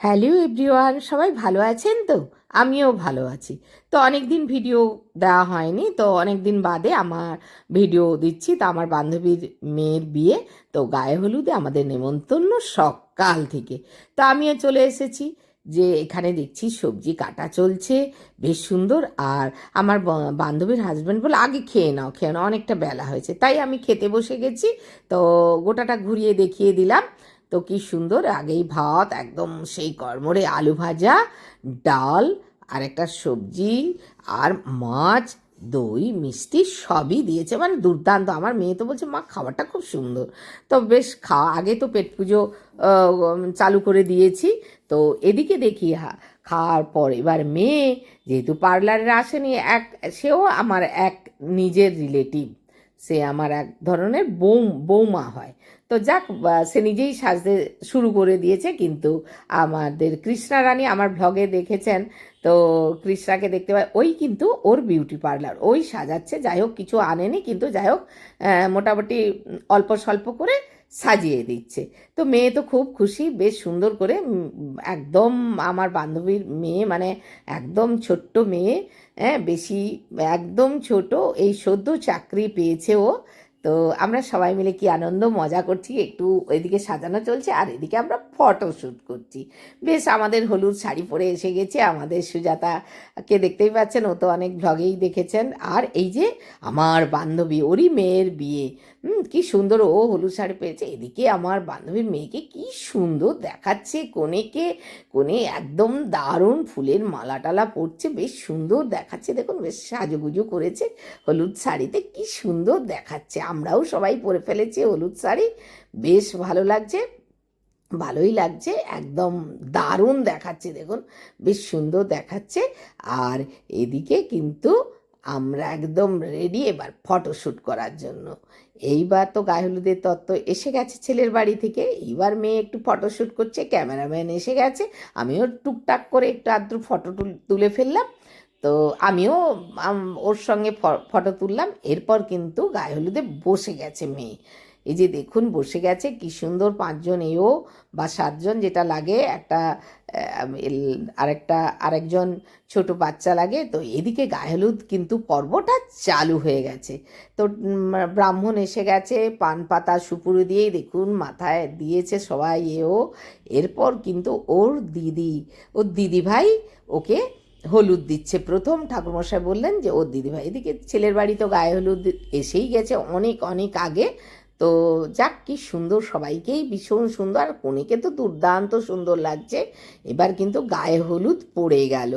Hello everyone, সবাই ভালো আছেন তো? আমিও ভালো আছি। তো অনেক দিন ভিডিও দেওয়া হয়নি, তো অনেক দিন বাদে আমার ভিডিও দিচ্ছি। তো আমার বান্ধবীর মেয়ের বিয়ে, তো গায়ে হলুদে আমাদের নেমন্তন্ন সকাল থেকে। তো আমিও চলে এসেছি যে এখানে দেখছি সবজি কাটা চলছে, বেশ সুন্দর। আর আমার বান্ধবীর হাজব্যান্ড বলে, আগে খেয়ে নাও খেয়ে নাও। অনেকটা বেলা হয়েছে। তাই আমি খেতে বসে গেছি, তো গোটাটা ঘুরিয়ে দেখিয়ে দিলাম। তো কি সুন্দর? আগেই ভাত, একদম সেই কর্মরে আলু ভাজা, ডাল, আর একটা সবজি, আর মাছ, দই, মিষ্টি সবই দিয়েছে। মানে দুর্দান্ত। আমার মেয়ে তো বলছে, মা, খাবারটা খুব সুন্দর। তো বেশ খাওয়া আগে তো পেট পুজো চালু করে দিয়েছি। তো এদিকে দেখি, হা, খাওয়ার পর এবার মেয়ে, যেহেতু পার্লারে আসেনি, এক, সেও আমার এক নিজের রিলেটিভ সে আমার এক ধরনের বৌ, বৌমা হয়। তো যাক সে নিজেই সাজতে শুরু করে দিয়েছে, কিন্তু আমাদের কৃষ্ণা রানী আমার ভ্লগে দেখেছেন, তো কৃষ্ণাকে দেখতে পাই ওই কিন্তু ওর বিউটি পার্লার ওই সাজাচ্ছে, যাই হোক কিছু আনেনি, কিন্তু যাই হোক মোটামুটি অল্প স্বল্প করে সাজিয়ে দিচ্ছে। তো মেয়ে তো খুব খুশি, বেশ সুন্দর করে একদম আমার বান্ধবীর মেয়ে মানে একদম ছোট্ট মেয়ে হ্যাঁ বেশি একদম ছোট, এই সদ্য চাকরি পেয়েছে ও তো আমরা সবাই মিলে কি আনন্দ, মজা করছি? একটু ওইদিকে সাজানো চলছে আর এদিকে আমরা ফটো শ্যুট করছি। বেশ, আমাদের হলুদ শাড়ি পরে এসে গেছে। আমাদের সুজাতাকে দেখতেই পাচ্ছেন, ও তো অনেক ভ্লগেই দেখেছেন। আর এই যে আমার বান্ধবী, ওরই মেয়ের বিয়ে। হুম, কি সুন্দর। ও হলুদ শাড়ি পেয়েছে। এদিকে আমার বান্ধবীর মেয়েকে কি সুন্দর দেখাচ্ছে কোনেকে। কোনে একদম দারুণ ফুলের মালা টালা পরছে, বেশ সুন্দর দেখাচ্ছে। দেখুন, বেশ সাজুগুজু করেছে হলুদ শাড়িতে। কি সুন্দর দেখাচ্ছে। আমরাও সবাই পরে ফেলেছি হলুদ শাড়ি। বেশ ভালো লাগছে, ভালোই লাগছে, একদম দারুণ দেখাচ্ছে। দেখুন, বেশ সুন্দর দেখাচ্ছে। আর এদিকে কিন্তু আমরা একদম রেডি এবার ফটোশ্যুট করার জন্য। এইবার তো গায়ে হলুদের তত্ত্ব এসে গেছে ছেলের বাড়ি থেকে। এইবার মেয়ে একটু ফটোশ্যুট করছে ক্যামেরাম্যান এসে গেছে। আমিও টুকটাক করে একটু আদ্র ফটো তুলে ফেললাম। তো আমিও ওর সঙ্গে ফটো তুললাম। এরপর কিন্তু গায়ে হলুদে বসে গেছে মেয়ে। এই যে দেখুন, বসে গেছে, কি সুন্দর পাঁচজন এও বা সাতজন যেটা লাগে, একটা আরেকটা, আরেকজন ছোট বাচ্চা লাগে। তো এদিকে গায়ে হলুদ কিন্তু পর্বটা চালু হয়ে গেছে। তো ব্রাহ্মণ এসে গেছে, পান পাতা, সুপুরি দিয়েই দেখুন, মাথায় দিয়েছে সবাই এও। এরপর কিন্তু ওর দিদি ওর দিদি ভাই ওকে হলুদ দিচ্ছে। প্রথম ঠাকুরমশাই বললেন যে, ওর দিদিভাই, এদিকে ছেলের বাড়ি তো গায়ে হলুদ এসেই গেছে অনেক অনেক আগে। তো যাক, কি সুন্দর সবাইকেই ভীষণ সুন্দর। আর কনেকে তো দুর্দান্ত সুন্দর লাগছে। এবার কিন্তু গায়ে হলুদ পড়ে গেল।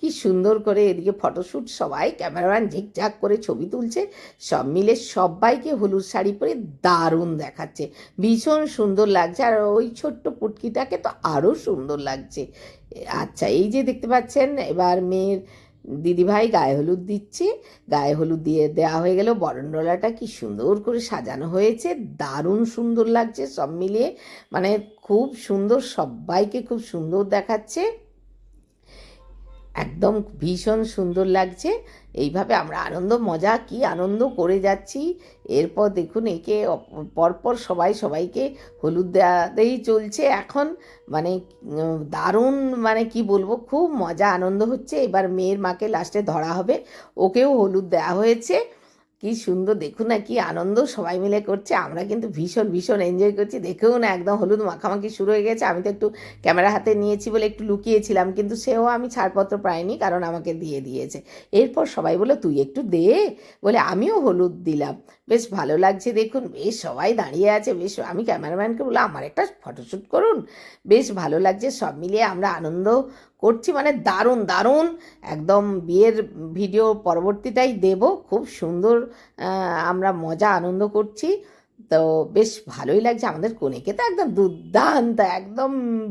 কি সুন্দর করে এদিকে ফটোশ্যুট সবাই, ক্যামেরাম্যান ঝিকঝাক করে ছবি তুলছে। সব মিলে সবাইকে হলুদ শাড়ি পরে দারুণ দেখাচ্ছে। ভীষণ সুন্দর লাগছে। আর ওই ছোট্ট পুটকিটাকে তো আরও সুন্দর লাগছে। আচ্ছা এই যে দেখতে পাচ্ছেন, এবার মেয়ের দিদিভাই গায়ে হলুদ দিচ্ছে, গায়ে হলুদ দিয়ে দেওয়া হয়ে গেল বরণডোলাটা। কি সুন্দর করে সাজানো হয়েছে, দারুণ সুন্দর লাগছে সব মিলিয়ে। মানে খুব সুন্দর, সবাইকে খুব সুন্দর দেখাচ্ছে। একদম ভীষণ সুন্দর লাগছে। এইভাবে আমরা আনন্দ, মজা, কি আনন্দ করে যাচ্ছি। এরপর দেখুন, একে পরপর সবাই সবাইকে হলুদ দেওয়াতেই চলছে। এখন মানে দারুণ মানে কি বলব, খুব মজা, আনন্দ হচ্ছে। এবার মেয়ের মাকে লাস্টে ধরা হবে। ওকেও হলুদ দেওয়া হয়েছে। কি সুন্দর, দেখুন না কি আনন্দ সবাই মিলে করছে। আমরা কিন্তু ভীষণ ভীষণ এনজয় করছি। দেখেও না একদম হলুদ মাখামাখি শুরু হয়ে গেছে। আমি তো একটু ক্যামেরা হাতে নিয়েছি বলে একটু লুকিয়েছিলাম, কিন্তু সেও আমি ছাড়পত্র পাইনি, কারণ আমাকে দিয়ে দিয়েছে। এরপর সবাই বলে তুই একটু দে। বলে, আমিও হলুদ দিলাম। বেশ ভালো লাগছে, দেখুন। বেশ সবাই দাঁড়িয়ে আছে, বেশ, আমি ক্যামেরাম্যানকে বললাম, আমার একটা ফটোশ্যুট করুন। বেশ ভালো লাগছে, সব মিলিয়ে আমরা আনন্দ করছি মানে দারুণ দারুণ। একদম বিয়ের ভিডিও পরবর্তীটাই দেব, খুব সুন্দর আমরা মজা, আনন্দ করছি। তো বেশ ভালোই লাগছে। আমাদের কনেকে তো একদম দুর্দান্ত, একদম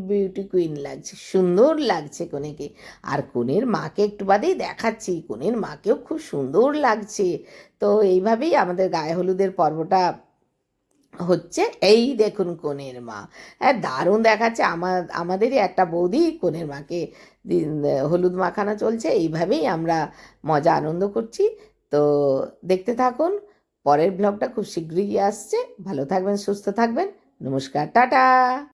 বিউটি কুইন লাগছে, সুন্দর লাগছে কনেকে। আর কনের মাকে একটু বাদেই দেখাচ্ছি, কনের মাকেও খুব সুন্দর লাগছে। তো এইভাবেই আমাদের গায়ে হলুদের পর্বটা হচ্ছে। এই দেখুন কনের মা। হ্যাঁ দারুণ দেখাচ্ছে। আমার আমাদেরই একটা বৌদি কনের মাকে হলুদ মাখানো চলছে। এইভাবেই আমরা মজা, আনন্দ করছি। তো দেখতে থাকুন পরের ব্লগটা খুব শীঘ্রই আসছে। ভালো থাকবেন সুস্থ থাকবেন। নমস্কার টাটা!